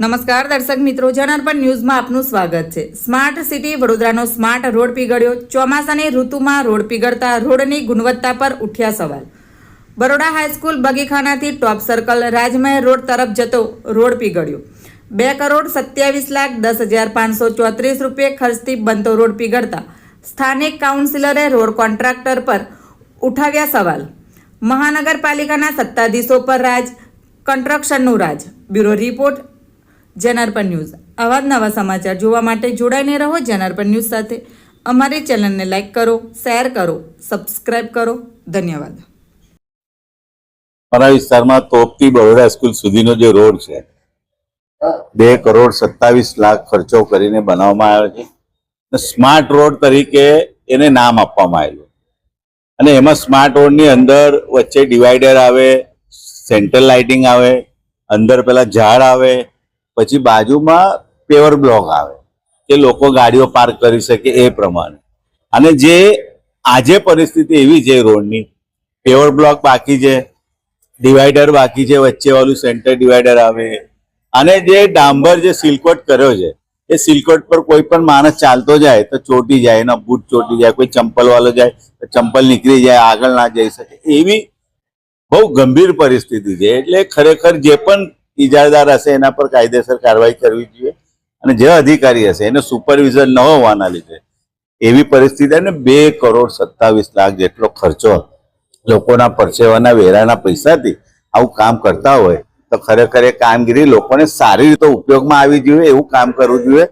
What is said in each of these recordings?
નમસ્કાર, દર્શક મિત્રો. જનાર્પણ ન્યૂઝમાં આપનું સ્વાગત છે. સ્માર્ટ સિટી વડોદરાનો સ્માર્ટ રોડ પીગળ્યો. ચોમાસાની ઋતુમાં રોડ પીગળતા રોડની ગુણવત્તા પર ઉઠ્યા સવાલ. બરોડા હાઈસ્કૂલ બગીખાનાથી ટોપ સર્કલ રાજમહેર રોડ તરફ જતો રોડ પીગળ્યો. બે કરોડ સત્યાવીસ લાખ દસ હજાર પાંચસો ચોત્રીસ રૂપિયા ખર્ચથી બનતો રોડ પીગળતા. સ્થાનિક કાઉન્સિલરે રોડ કોન્ટ્રાક્ટર પર ઉઠાવ્યા સવાલ. મહાનગરપાલિકાના સત્તાધીશો પર રાજ, કન્સ્ટ્રક્શનનું રાજ. Bureau report Janarpan news. આવા જ નવા સમાચાર જોવા માટે જોડાઈને રહો જનાર્પણ ન્યૂઝ સાથે. અમારી ચેનલને લાઈક કરો, શેર કરો, સબસ્ક્રાઇબ કરો. ધન્યવાદ. મારા વિસ્તારમાં તોપથી બરોડા સ્કૂલ સુધીનો જે રોડ છે, બે કરોડ સત્તાવીસ લાખ ખર્ચો કરીને બનાવવામાં આવ્યો છે. સ્માર્ટ રોડ તરીકે એને નામ આપવામાં આવેલું અને એમાં સ્માર્ટ રોડની અંદર વચ્ચે ડિવાઈડર આવે, સેન્ટ્રલ લાઇટિંગ આવે, અંદર પેલા ઝાડ આવે પછી બાજુમાં પેવર બ્લોક આવે, કે લોકો ગાડીઓ પાર્ક કરી શકે એ પ્રમાણે. અને જે આજે પરિસ્થિતિ એવી છે રોડની, પેવર બ્લોક બાકી છે, ડિવાઈડર બાકી છે વચ્ચે વાળું સેન્ટર ડિવાઈડર આવે. અને જે ડાંબર જે સિલકોટ કર્યો છે, એ સિલકોટ પર કોઈ પણ માણસ ચાલતો જાય તો ચોટી જાય, એના બૂટ ચોટી જાય, કોઈ ચંપલ વાળો જાય તો ચંપલ નીકળી જાય, આગળ ના જઈ શકે. એવી બહુ ગંભીર પરિસ્થિતિ છે. એટલે ખરેખર જે પણ ઇજારદાર હશે એના પર કાયદેસર કાર્યવાહી કરવી જોઈએ. અને જે અધિકારી હશે, એને સુપરવિઝન ન હોવાના લીધે એવી પરિસ્થિતિ અને બે કરોડ સત્તાવીસ લાખ જેટલો ખર્ચો લોકોના પરસેવાના વેરાના પૈસાથી આવું કામ કરતા હોય, તો ખરેખર એ કામગીરી લોકોને સારી રીતે ઉપયોગમાં આવી જોઈએ, એવું કામ કરવું જોઈએ.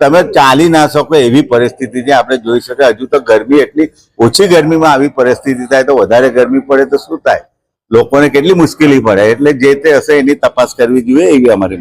તમે ચાલી ના શકો એવી પરિસ્થિતિ જે આપણે જોઈ શકીએ હજુ તો ગરમી એટલી ઓછી ગરમીમાં આવી પરિસ્થિતિ થાય તો વધારે ગરમી પડે તો શું થાય? લોકોને કેટલી મુશ્કેલી પડે? એટલે જે તે હશે એની તપાસ કરવી જોઈએ એવી અમારી